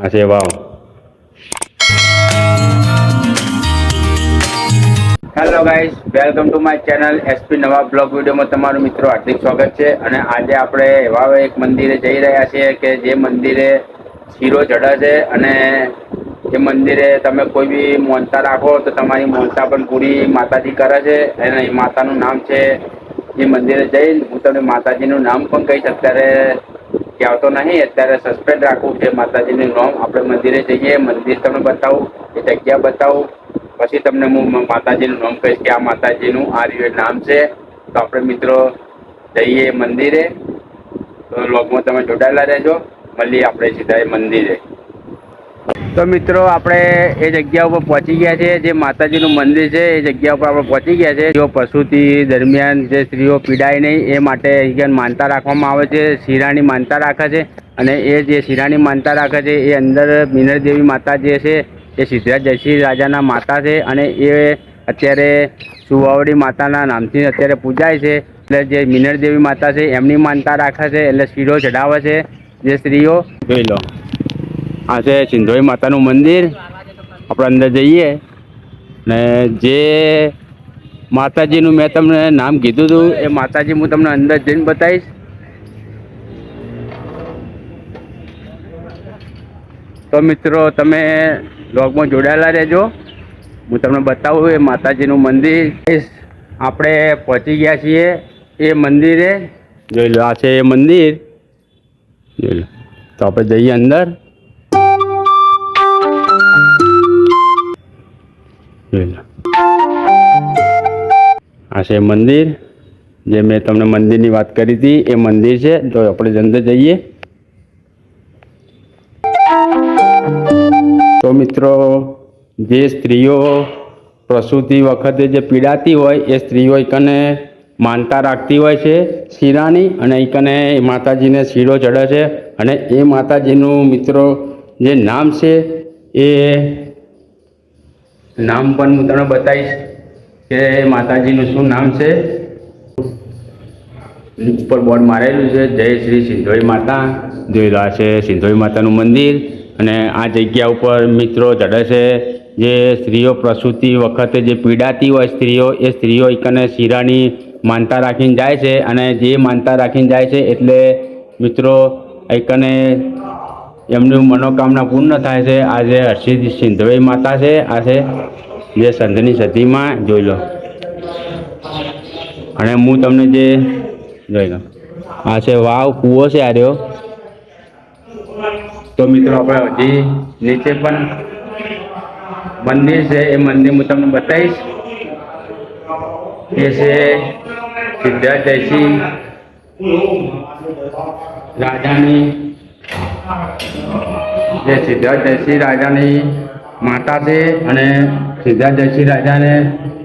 આ છે wow hello guys welcome to my channel SP નવા બ્લોગ વિડીયોમાં તમારું મિત્રો હાર્દિક સ્વાગત છે અને આજે આપણે એવા એક મંદિરે જઈ રહ્યા છીએ કે જે મંદિરે શીરો ચડે છે અને એ મંદિરે તમે કોઈ બી મોનતા રાખો તો તમારી મોનતા પણ પૂરી માતાજી કરે છે અને એ માતાનું નામ છે એ મંદિરે જઈને હું તમને માતાજીનું નામ પણ કહીશ. અત્યારે કહેતો નહીં, અત્યારે સસ્પેન્ડ રાખવું છે માતાજીનું નામ. આપણે મંદિરે જઈએ, મંદિર તમને બતાવું, એ જગ્યા બતાવું. પછી તમને હું માતાજીનું નામ કહીશ કે આ માતાજીનું, આ રીતે નામ છે. તો આપણે મિત્રો જઈએ મંદિરે. તો લોગમાં તમે જોડાયેલા રહેજો. મળીએ આપણે સીધા એ મંદિરે. તો મિત્રો, આપણે એ જગ્યા ઉપર પહોંચી ગયા છે જે માતાજીનું મંદિર છે, એ જગ્યા ઉપર આપણે પહોંચી ગયા છે જો પશુથી દરમિયાન જે સ્ત્રીઓ પીડાય નહીં, એ માટે અહીંયા માનતા રાખવામાં આવે છે, શિરાની માનતા રાખે છે. અને એ જે શિરાની માનતા રાખે છે, એ અંદર મિનર દેવી માતા જે છે, એ સિદ્ધરાજ જયસિંહ રાજાના માતા છે. અને એ અત્યારે સુવાવડી માતાના નામથી અત્યારે પૂજાય છે. એટલે જે મિનર દેવી માતા છે, એમની માનતા રાખે છે, એટલે શીરો ચઢાવે છે, જે સ્ત્રીઓ. જોઈ લો. આ છે સિંધોઈ માતાનું મંદિર. આપણે અંદર જઈએ ને જે માતાજીનું મેં તમને નામ કીધું હતું, એ માતાજી હું તમને અંદર જઈને બતાવીશ. તો મિત્રો, તમે લોગમાં જોડાયેલા રહેજો. હું તમને બતાવું એ માતાજીનું મંદિર. આપણે પહોંચી ગયા છીએ એ મંદિરે. જોઈ લો, આ છે એ મંદિર. જોઈ લો. તો આપણે જઈએ અંદર. જોઈ લો. આ છે મંદિર. જે મેં તમને મંદિરની વાત કરી હતી, એ મંદિર છે. તો આપણે અંદર જઈએ. તો મિત્રો, જે સ્ત્રીઓ પ્રસૂતિ વખતે જે પીડાતી હોય, એ સ્ત્રીઓ એકને માનતા રાખતી હોય છે શીરાની અને એકને માતાજીને શીરો ચડે છે. અને એ માતાજીનું મિત્રો જે નામ છે, એ નામ પણ હું તમને બતાવીશ કે માતાજીનું શું નામ છે. ઉપર બોર્ડ મારેલું છે, જય શ્રી સિંધોઈ માતા જોઈ છે સિંધોઈ માતાનું મંદિર અને આ જગ્યા ઉપર મિત્રો ચડે છે જે સ્ત્રીઓ પ્રસૂતિ વખતે જે પીડાતી હોય સ્ત્રીઓ, એ સ્ત્રીઓ એકને શીરાની માનતા રાખીને જાય છે અને જે માનતા રાખીને જાય છે એટલે મિત્રો એકને એમની મનોકામના પૂર્ણ થાય છે. આ જે હર્ષિત સિંધોઈ માતા છે. આ છે જે સંતની સતીમાં જોઈ લો. અને હું તમને જે જોઈ લો. આ છે વાવ, કૂવો છે આ રહ્યો. તો મિત્રો આપણે હજી નીચે પણ મંદિર છે. એ મંદિર હું તમને બતાવીશ. એ છે સિદ્ધાર્થ જયસિંહ રાજાની જે સિદ્ધાર્થ જયસિંહ રાજાની માતા છે અને સિદ્ધાર્થ જયસિંહ રાજાને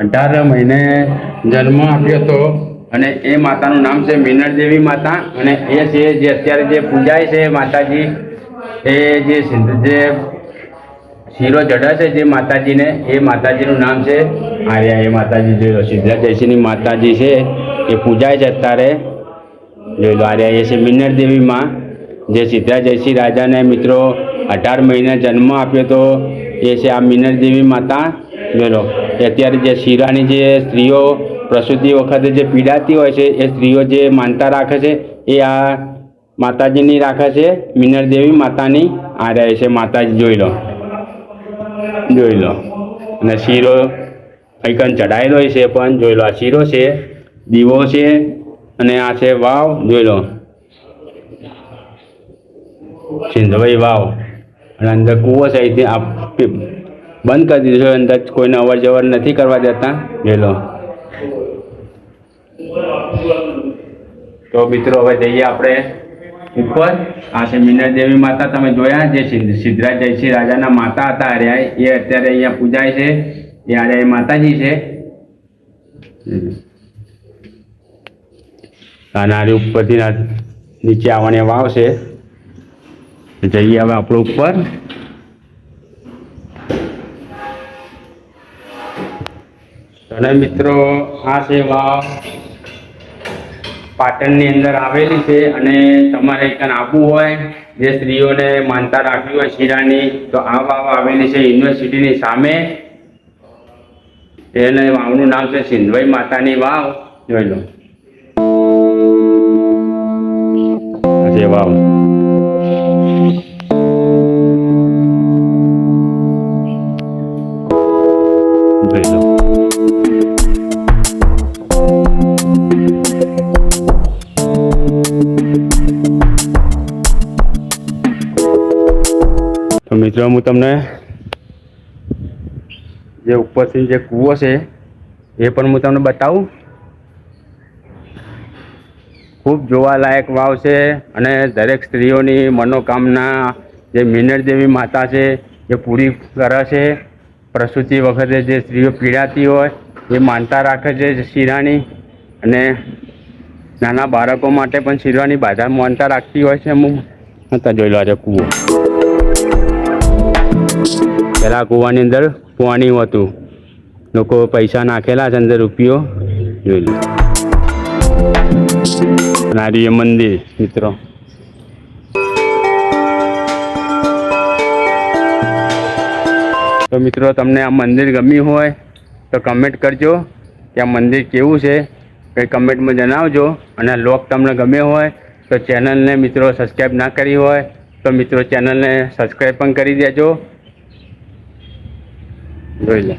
અઢાર મહિને જન્મ આપ્યો હતો. અને એ માતાનું નામ છે મિનળદેવી માતા. અને એ છે જે અત્યારે જે પૂજાય છે માતાજી, એ જે જે શીરો ચઢે છે જે માતાજીને, એ માતાજીનું નામ છે આર્યા. એ માતાજી જોઈ લો જયસિંહની માતાજી છે, એ પૂજાય છે અત્યારે. જોઈ લો, આર્યા એ છે મિનર દેવી માં. જે સિદ્ધરાજ જયસિંહ રાજાને મિત્રો અઢાર મહિને જન્મ આપ્યો તો એ છે આ મિનરદેવી માતા. લો એ અત્યારે જે શીરાની જે સ્ત્રીઓ પ્રસૂતિ વખતે જે પીડાતી હોય છે, એ સ્ત્રીઓ જે માનતા રાખે છે, એ આ માતાજીની રાખે છે મિનરદેવી માતાની આ રહે છે, માતાજી જોઈ લો. જોઈ લો. અને શીરો કંઈકન ચડાયેલો છે પણ જોઈ લો, આ શીરો છે, દીવો છે, અને આ છે વાવ, જોઈ લો. સિંધવાઈ વાવ. અને અંદર કૂવો છે બંધ કરી દીધો અંદર કોઈને અવર જવર નથી કરવા દેતા. જોઈ તો મિત્રો, હવે જઈએ આપણે ઉપર. આ છે મિનર દેવી માતા. તમે જોયા જે સિદ્ધ- સિદ્ધરાજ જયસિંહ રાજાના માતા હતા. હર્યા એ અત્યારે અહીંયા પૂજાય છે. એ આર્યા એ માતાજી છે. નારી ઉપરથી નીચે આવવાની વાવ છે. જઈએ હવે આપણું ઉપર. અને મિત્રો, આ સેવા પાટણની અંદર આવેલી છે અને તમારે ત્યાં આવવું હોય, જે સ્ત્રીઓને માનતા રાખવી હોય શિરાની, તો આ વાવ આવેલી છે યુનિવર્સિટીની સામે. એને વાવનું નામ છે સિંધવાઈ માતાની વાવ. જોઈ લો. આ જોઈ તો મિત્રો, હું તમને જે ઉપરથી જે કૂવો છે, એ પણ હું તમને બતાવું. ખૂબ જોવાલાયક વાવ છે અને દરેક સ્ત્રીઓની મનોકામના, જે મિનર દેવી માતા છે, એ પૂરી કરે છે. પ્રસૂતિ વખતે જે સ્ત્રીઓ પીડાતી હોય, એ માનતા રાખે છે શિરાની. અને નાના બાળકો માટે પણ શીરવાની બાધા માનતા રાખતી હોય છે. અમુક હતા જોઈ લો આજે કૂવો. પહેલાં કૂવાની અંદર પાણી હતું. લોકો પૈસા નાખેલા છે અંદર રૂપિયો. જોઈ લો. એ મંદિર, મિત્રો. મિત્રો, તમને આ મંદિર ગમ્યું હોય, તો કમેન્ટ કરજો. કે આ મંદિર કેવું છે કંઈ કમેન્ટમાં જણાવજો. અને લોક તમને ગમે હોય, તો ચેનલને મિત્રો સબસ્ક્રાઈબ ના કરી હોય, તો મિત્રો ચેનલને સબસ્ક્રાઈબ પણ કરી દેજો. જોઈ લે.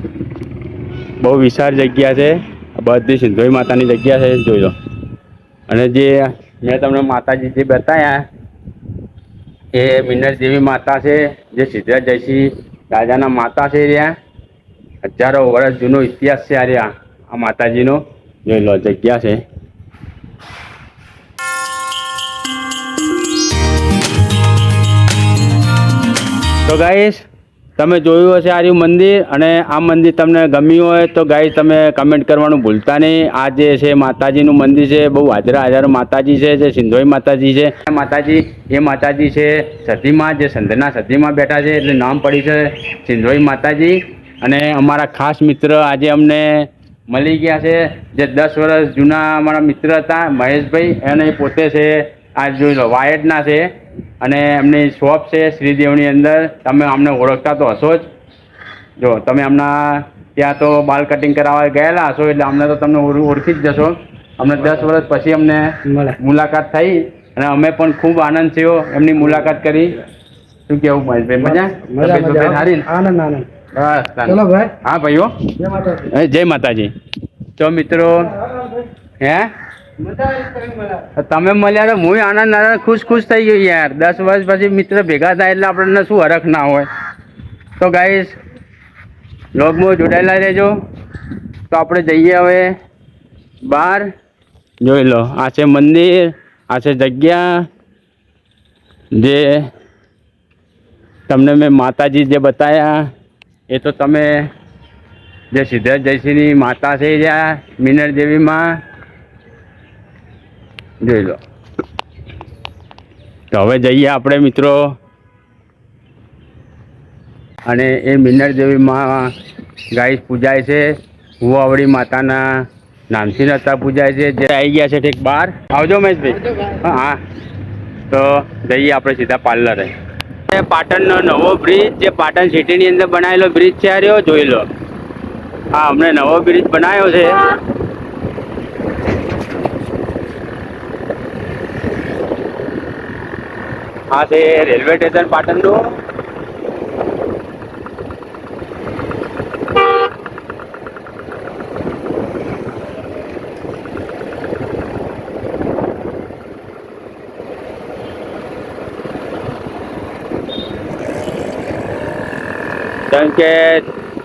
બહુ વિશાળ જગ્યા છે. બધી સિંધોઈ માતાની જગ્યા છે, જોઈ લો. અને જે મેં તમને માતાજી જે બતાવ્યા એ મિનર દેવી માતા છે, જે સિદ્ધરાજ જયસિંહ રાજાના માતા છે રહ્યા. હજારો વર્ષ જૂનો ઇતિહાસ છે આ રહ્યા. આ માતાજીનો. જોઈ લો, જગ્યા છે. તો ગાઈસ તમે જોયું હશે આ રહ્યું મંદિર અને આ મંદિર તમને ગમ્યું હોય તો ગાઈ તમે કમેન્ટ કરવાનું ભૂલતા નહીં. આ જે છે માતાજીનું મંદિર છે, બહુ હાજરા હજારો માતાજી છે, જે સિંધોઈ માતાજી છે. માતાજી, એ માતાજી છે સતીમાં, જે સંધના સતીમાં બેઠા છે એટલે નામ પડી છે સિંધોઈ માતાજી. અને અમારા ખાસ મિત્ર આજે અમને મળી ગયા છે, જે દસ વર્ષ જૂના અમારા મિત્ર હતા મહેશભાઈ. અને પોતે છે, આ જોઈ લો, વાયડના છે. અને એમની શોપ છે શ્રીદેવની અંદર. તમે અમને ઓળખતા તો હશો જ. જો તમે હમણાં ત્યાં તો બાલ કટિંગ કરાવવા ગયેલા હશો એટલે અમને તો તમને ઓળખી જ જશો. અમને દસ વર્ષ પછી અમને મુલાકાત થઈ અને અમે પણ ખૂબ આનંદ થયો એમની મુલાકાત કરી. શું કેવું મહેશભાઈ મજા? આનંદ આનંદ. ચલો ભાઈ. હા ભાઈઓ. જય માતાજી. ચો જય માતાજી. તો મિત્રો હે? તમે મળ્યા તો હું આનંદ આનંદ ખુશ ખુશ થઈ ગયો યાર. દસ વર્ષ પછી મિત્ર ભેગા થાય એટલે આપણને શું હરખ ના હોય. તો ગાઈસ લોગમાં જોડાયેલા રહેજો. તો આપણે જઈએ હવે બહાર. જોઈ લો, આ છે મંદિર, આ છે જગ્યા. જે તમને મેં માતાજી જે બતાવ્યા એ તો તમે જે સિદ્ધરાજ જયસિંહની માતા છે જ્યાં, મિનર દેવીમાં. જોઈ લો. તો હવે જઈએ આપણે મિત્રો. અને એ મિનર દેવીમાં ગાય પૂજાય છે. હુવાવડી માતાના નામથી નતા પૂજાય છે. જે આવી ગયા છે ઠીક બહાર. આવજો મહેશભાઈ. હા તો જઈએ આપણે સીધા પાર્લરે. પાટણનો નવો બ્રિજ જે પાટણ સિટીની અંદર બનાવેલો બ્રિજ છે આ રહ્યો જોઈ લો. હા હમણાં નવો બ્રિજ બનાવ્યો છે. આ તે રેલવે સ્ટેશન પાટણનું. કારણ કે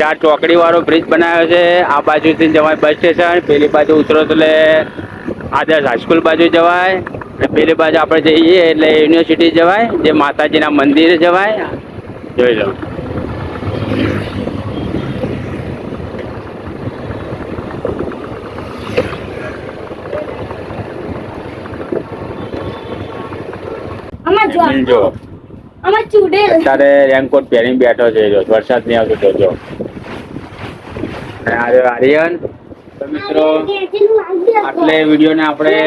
ચાર ચોકડી વાળો બ્રિજ બનાવ્યો છે. આ બાજુથી જવાય બસ સ્ટેશન પેલી બાજુ ઉતરો એટલે આદર્શ હાઈસ્કૂલ બાજુ જવાય. પેલી બાજુ આપણે જઈએ એટલે યુનિવર્સિટી જવાય જે માતાજીના મંદિરે જવાય. જોઈ લો. જો અત્યારે રેનકોટ પહેરીને બેઠો છે જો. વરસાદ નહીં આવતો જો. અને આર્યન. આટલે વિડીયોને આપણે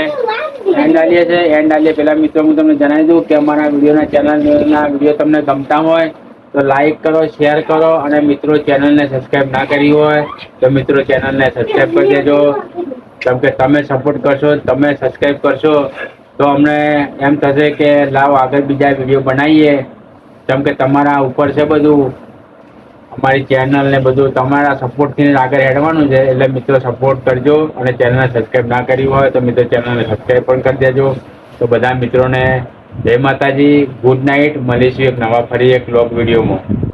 એન્ડ આલીએ છે એન્ડ આલીએ પહેલા મિત્રો, હું તમને જણાવી દઉં કે અમારા વિડીયોના ચેનલના વીડિયો તમને ગમતા હોય તો લાઈક કરો શેર કરો અને મિત્રો ચેનલને સબસ્ક્રાઈબ ના કરી હોય તો મિત્રો ચેનલને સબસ્ક્રાઈબ કરી દેજો. કેમ કે તમે સપોર્ટ કરશો, તમે સબસ્ક્રાઈબ કરશો, તો અમને એમ થશે કે લાવ આગળ બીજા વીડિયો બનાવીએ. કેમ કે તમારા ઉપર છે બધું. અમારી ચેનલ ને બધું તમારા સપોર્ટથી આગળ હેડવાનું છે. એટલે મિત્રો સપોર્ટ કરજો અને ચેનલને સબસ્ક્રાઈબ ના કરી હોય તો મિત્રો ચેનલને સબસ્ક્રાઈબ પણ કરી દેજો. તો બધા મિત્રોને જય માતાજી. ગુડ નાઇટ મળીશું એક નવા ફરી એક લોક વિડીયોમાં.